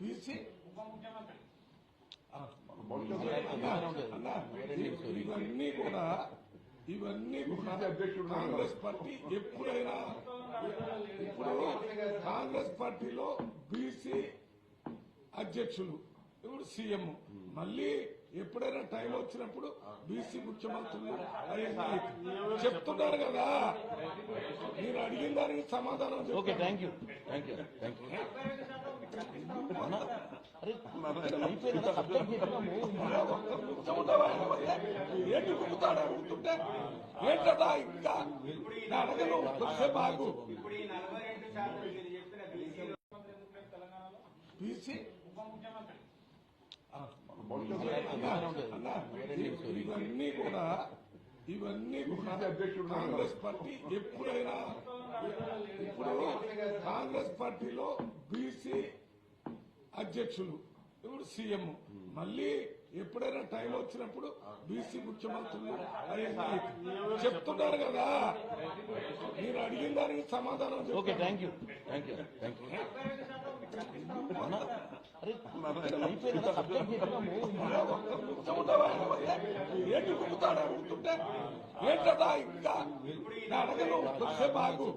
BC ఉప ముఖ్యమంత్రి. అన్న ఇవన్నీ కూడా ఇవన్నీ కూడా కాంగ్రెస్ పార్టీ ఎప్పుడైనా ఇప్పుడు కాంగ్రెస్ పార్టీలో బీసీ అధ్యక్షులు ఇప్పుడు సీఎం. మళ్ళీ ఎప్పుడైనా టైం వచ్చినప్పుడు బీసీ ముఖ్యమంత్రులు చెప్తున్నారు కదా. మీరు అడిగిన దానికి సమాధానం ఓకే చెప్పండి. Thank you thank you thank you ఏంటి కుమ్ముతాడు? ఇంకా? బీసీ అన్న ఇవన్నీ కూడా ఇవన్నీ కూడా కాంగ్రెస్ పార్టీ ఎప్పుడైనా ఇప్పుడు కాంగ్రెస్ పార్టీలో బీసీ అధ్యక్షులు ఇప్పుడు సీఎం? మళ్ళీ ఎప్పుడైనా టైం వచ్చినప్పుడు బీసీ ముఖ్యమంత్రులు చెప్తున్నారు కదా. మీరు అడిగిన దానికి సమాధానం okay. Thank you thank thank ఏంటి కుమ్ముతాడు? ఇంకా? అడగను బాగు.